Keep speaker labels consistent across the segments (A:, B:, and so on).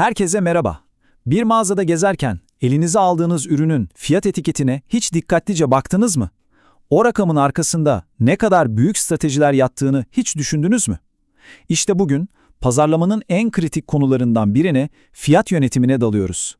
A: Herkese merhaba. Bir mağazada gezerken elinize aldığınız ürünün fiyat etiketine hiç dikkatlice baktınız mı? O rakamın arkasında ne kadar büyük stratejiler yattığını hiç düşündünüz mü? İşte bugün pazarlamanın en kritik konularından birine fiyat yönetimine dalıyoruz.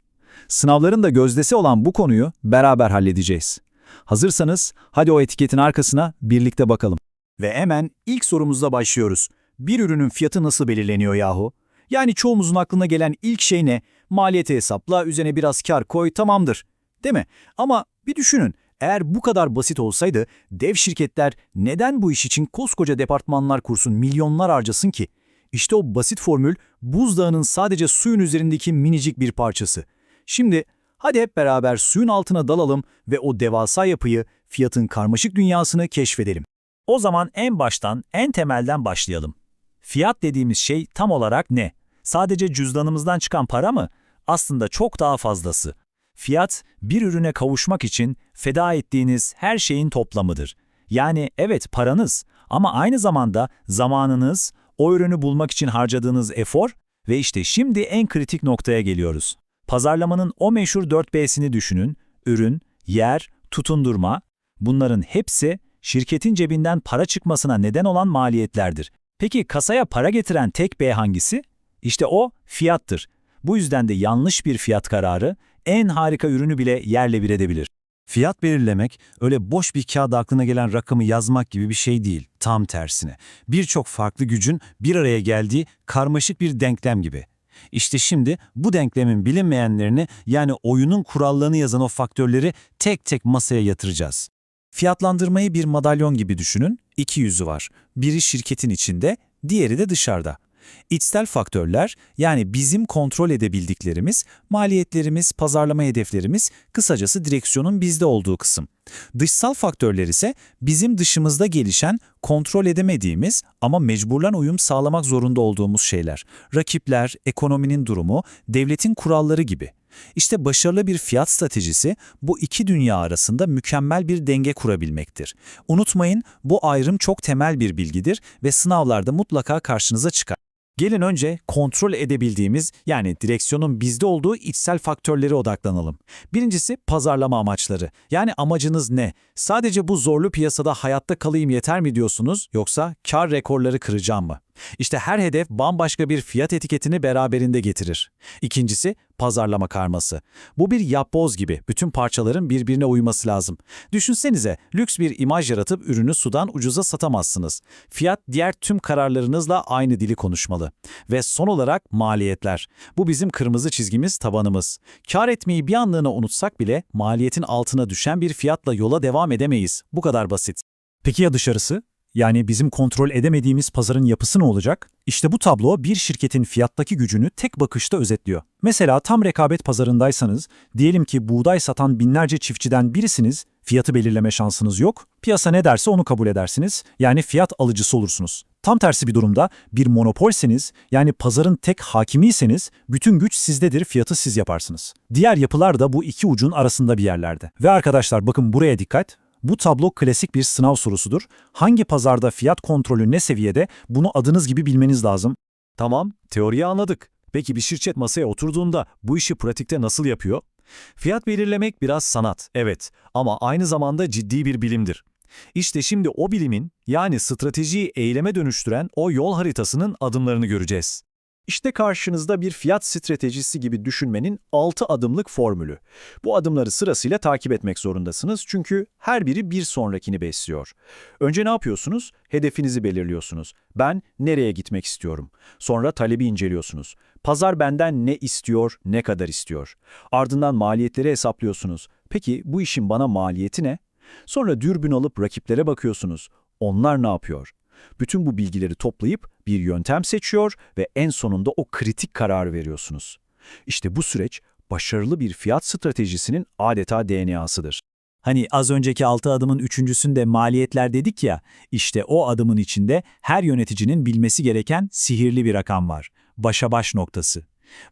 A: Sınavların da gözdesi olan bu konuyu beraber halledeceğiz. Hazırsanız hadi o etiketin arkasına birlikte bakalım.
B: Ve hemen ilk sorumuzla başlıyoruz. Bir ürünün fiyatı nasıl belirleniyor yahu? Yani çoğumuzun aklına gelen ilk şey ne? Maliyeti hesapla, üzerine biraz kar koy, tamamdır. Değil mi? Ama bir düşünün, eğer bu kadar basit olsaydı dev şirketler neden bu iş için koskoca departmanlar kursun, milyonlar harcasın ki? İşte o basit formül buzdağının sadece suyun üzerindeki minicik bir parçası. Şimdi hadi hep beraber suyun altına dalalım ve o devasa yapıyı, fiyatın karmaşık dünyasını keşfedelim. O zaman en baştan, en temelden başlayalım. Fiyat dediğimiz şey tam olarak ne? Sadece cüzdanımızdan çıkan para mı? Aslında çok daha fazlası. Fiyat, bir ürüne kavuşmak için feda ettiğiniz her şeyin toplamıdır. Yani evet paranız ama aynı zamanda zamanınız, o ürünü bulmak için harcadığınız efor ve işte şimdi en kritik noktaya geliyoruz. Pazarlamanın o meşhur 4B'sini düşünün. Ürün, yer, tutundurma. Bunların hepsi şirketin cebinden para çıkmasına neden olan maliyetlerdir. Peki kasaya para getiren tek B hangisi? İşte o fiyattır. Bu yüzden de yanlış bir fiyat kararı en harika ürünü bile yerle bir edebilir.
C: Fiyat belirlemek öyle boş bir kağıda aklına gelen rakamı yazmak gibi bir şey değil. Tam tersine. Birçok farklı gücün bir araya geldiği karmaşık bir denklem gibi. İşte şimdi bu denklemin bilinmeyenlerini yani oyunun kurallarını yazan o faktörleri tek tek masaya yatıracağız. Fiyatlandırmayı bir madalyon gibi düşünün. İki yüzü var. Biri şirketin içinde, diğeri de dışarıda. İçsel faktörler yani bizim kontrol edebildiklerimiz, maliyetlerimiz, pazarlama hedeflerimiz, kısacası direksiyonun bizde olduğu kısım. Dışsal faktörler ise bizim dışımızda gelişen, kontrol edemediğimiz ama mecburlan uyum sağlamak zorunda olduğumuz şeyler. Rakipler, ekonominin durumu, devletin kuralları gibi. İşte başarılı bir fiyat stratejisi bu iki dünya arasında mükemmel bir denge kurabilmektir. Unutmayın bu ayrım çok temel bir bilgidir ve sınavlarda mutlaka karşınıza çıkar. Gelin önce kontrol edebildiğimiz yani direksiyonun bizde olduğu içsel faktörlere odaklanalım. Birincisi pazarlama amaçları. Yani amacınız ne? Sadece bu zorlu piyasada hayatta kalayım yeter mi diyorsunuz yoksa kar rekorları kıracağım mı? İşte her hedef bambaşka bir fiyat etiketini beraberinde getirir. İkincisi pazarlama karması. Bu bir yapboz gibi bütün parçaların birbirine uyması lazım. Düşünsenize lüks bir imaj yaratıp ürünü sudan ucuza satamazsınız. Fiyat diğer tüm kararlarınızla aynı dili konuşmalı. Ve son olarak maliyetler. Bu bizim kırmızı çizgimiz, tabanımız. Kar etmeyi bir anlığına unutsak bile maliyetin altına düşen bir fiyatla yola devam edemeyiz. Bu kadar basit.
B: Peki ya dışarısı? Yani bizim kontrol edemediğimiz pazarın yapısı ne olacak? İşte bu tablo bir şirketin fiyattaki gücünü tek bakışta özetliyor. Mesela tam rekabet pazarındaysanız, diyelim ki buğday satan binlerce çiftçiden birisiniz, fiyatı belirleme şansınız yok, piyasa ne derse onu kabul edersiniz, yani fiyat alıcısı olursunuz. Tam tersi bir durumda bir monopolseniz, yani pazarın tek hakimiyseniz, bütün güç sizdedir, fiyatı siz yaparsınız. Diğer yapılar da bu iki ucun arasında bir yerlerde. Ve arkadaşlar bakın buraya dikkat, bu tablo klasik bir sınav sorusudur. Hangi pazarda fiyat kontrolü ne seviyede bunu adınız gibi bilmeniz lazım.
C: Tamam, teoriyi anladık. Peki bir şirket masaya oturduğunda bu işi pratikte nasıl yapıyor? Fiyat belirlemek biraz sanat, evet ama aynı zamanda ciddi bir bilimdir. İşte şimdi o bilimin yani stratejiyi eyleme dönüştüren o yol haritasının adımlarını göreceğiz.
B: İşte karşınızda bir fiyat stratejisi gibi düşünmenin 6 adımlık formülü. Bu adımları sırasıyla takip etmek zorundasınız çünkü her biri bir sonrakini besliyor. Önce ne yapıyorsunuz? Hedefinizi belirliyorsunuz. Ben nereye gitmek istiyorum? Sonra talebi inceliyorsunuz. Pazar benden ne istiyor, ne kadar istiyor? Ardından maliyetleri hesaplıyorsunuz. Peki bu işin bana maliyeti ne? Sonra dürbün alıp rakiplere bakıyorsunuz. Onlar ne yapıyor? Bütün bu bilgileri toplayıp bir yöntem seçiyor ve en sonunda o kritik kararı veriyorsunuz. İşte bu süreç başarılı bir fiyat stratejisinin adeta DNA'sıdır.
A: Hani az önceki altı adımın üçüncüsünde maliyetler dedik ya, işte o adımın içinde her yöneticinin bilmesi gereken sihirli bir rakam var. Başa baş noktası.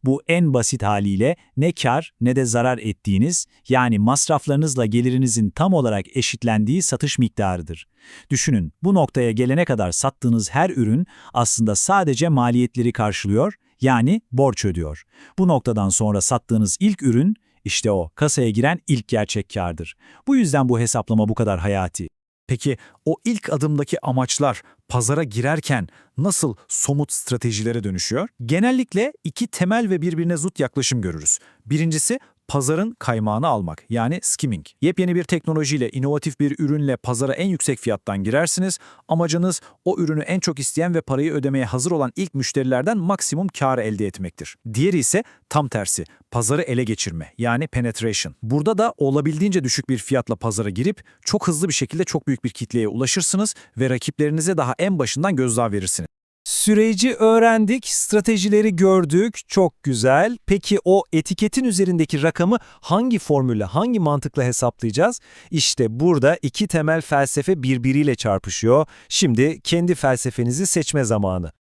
A: Bu en basit haliyle ne kar ne de zarar ettiğiniz, yani masraflarınızla gelirinizin tam olarak eşitlendiği satış miktarıdır. Düşünün, bu noktaya gelene kadar sattığınız her ürün aslında sadece maliyetleri karşılıyor, Yani borç ödüyor. Bu noktadan sonra sattığınız ilk ürün işte o kasaya giren ilk gerçek kârdır. Bu yüzden bu hesaplama bu kadar hayati.
B: Peki o ilk adımdaki amaçlar pazara girerken nasıl somut stratejilere dönüşüyor? Genellikle iki temel ve birbirine zıt yaklaşım görürüz. Birincisi pazarın kaymağını almak yani skimming. Yepyeni bir teknolojiyle, inovatif bir ürünle pazara en yüksek fiyattan girersiniz. Amacınız o ürünü en çok isteyen ve parayı ödemeye hazır olan ilk müşterilerden maksimum kar elde etmektir. Diğeri ise tam tersi, pazarı ele geçirme yani penetration. Burada da olabildiğince düşük bir fiyatla pazara girip çok hızlı bir şekilde çok büyük bir kitleye ulaşırsınız ve rakiplerinize daha en başından gözdağı verirsiniz.
A: Süreci öğrendik, stratejileri gördük, çok güzel. Peki o etiketin üzerindeki rakamı hangi formülle, hangi mantıkla hesaplayacağız? İşte burada iki temel felsefe birbiriyle çarpışıyor. Şimdi kendi felsefenizi seçme zamanı.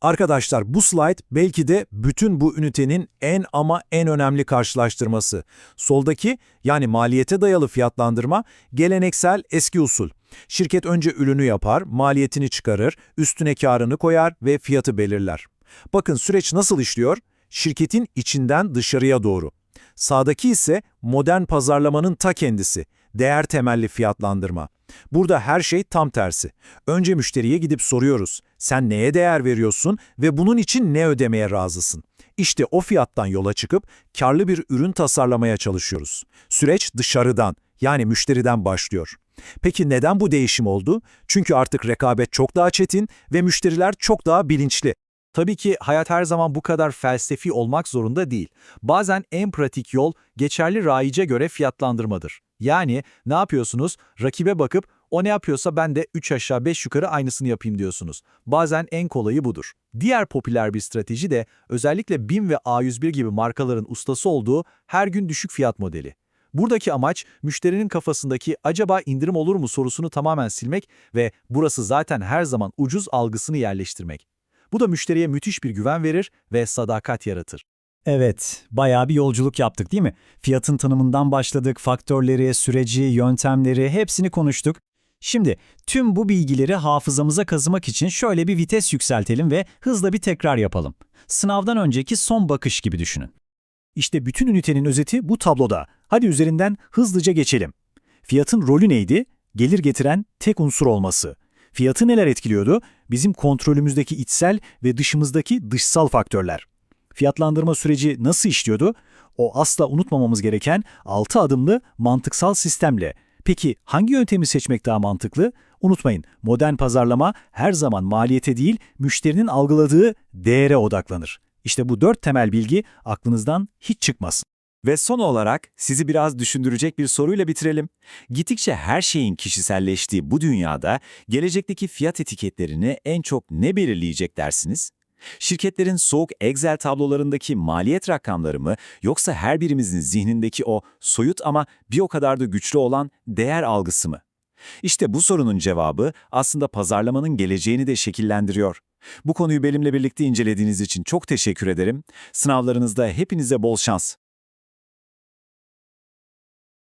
D: Arkadaşlar bu slide belki de bütün bu ünitenin en ama en önemli karşılaştırması. Soldaki yani maliyete dayalı fiyatlandırma geleneksel eski usul. Şirket önce ürünü yapar, maliyetini çıkarır, üstüne karını koyar ve fiyatı belirler. Bakın süreç nasıl işliyor? Şirketin içinden dışarıya doğru. Sağdaki ise modern pazarlamanın ta kendisi, değer temelli fiyatlandırma. Burada her şey tam tersi. Önce müşteriye gidip soruyoruz. Sen neye değer veriyorsun ve bunun için ne ödemeye razısın? İşte o fiyattan yola çıkıp karlı bir ürün tasarlamaya çalışıyoruz. Süreç dışarıdan yani müşteriden başlıyor. Peki neden bu değişim oldu? Çünkü artık rekabet çok daha çetin ve müşteriler çok daha bilinçli.
B: Tabii ki hayat her zaman bu kadar felsefi olmak zorunda değil. Bazen en pratik yol geçerli raice göre fiyatlandırmadır. Yani ne yapıyorsunuz? Rakibe bakıp o ne yapıyorsa ben de 3 aşağı 5 yukarı aynısını yapayım diyorsunuz. Bazen en kolayı budur. Diğer popüler bir strateji de özellikle BİM ve A101 gibi markaların ustası olduğu her gün düşük fiyat modeli. Buradaki amaç müşterinin kafasındaki acaba indirim olur mu sorusunu tamamen silmek ve burası zaten her zaman ucuz algısını yerleştirmek. Bu da müşteriye müthiş bir güven verir ve sadakat yaratır.
A: Evet, bayağı bir yolculuk yaptık değil mi? Fiyatın tanımından başladık, faktörleri, süreci, yöntemleri hepsini konuştuk. Şimdi tüm bu bilgileri hafızamıza kazımak için şöyle bir vites yükseltelim ve hızla bir tekrar yapalım. Sınavdan önceki son bakış gibi düşünün.
B: İşte bütün ünitenin özeti bu tabloda. Hadi üzerinden hızlıca geçelim. Fiyatın rolü neydi? Gelir getiren tek unsur olması. Fiyatı neler etkiliyordu? Bizim kontrolümüzdeki içsel ve dışımızdaki dışsal faktörler. Fiyatlandırma süreci nasıl işliyordu? O asla unutmamamız gereken 6 adımlı mantıksal sistemle. Peki hangi yöntemi seçmek daha mantıklı? Unutmayın, modern pazarlama her zaman maliyete değil, müşterinin algıladığı değere odaklanır. İşte bu dört temel bilgi aklınızdan hiç çıkmasın.
C: Ve son olarak sizi biraz düşündürecek bir soruyla bitirelim. Gittikçe her şeyin kişiselleştiği bu dünyada gelecekteki fiyat etiketlerini en çok ne belirleyecek dersiniz? Şirketlerin soğuk Excel tablolarındaki maliyet rakamları mı yoksa her birimizin zihnindeki o soyut ama bir o kadar da güçlü olan değer algısı mı? İşte bu sorunun cevabı aslında pazarlamanın geleceğini de şekillendiriyor. Bu konuyu benimle birlikte incelediğiniz için çok teşekkür ederim. Sınavlarınızda hepinize bol şans.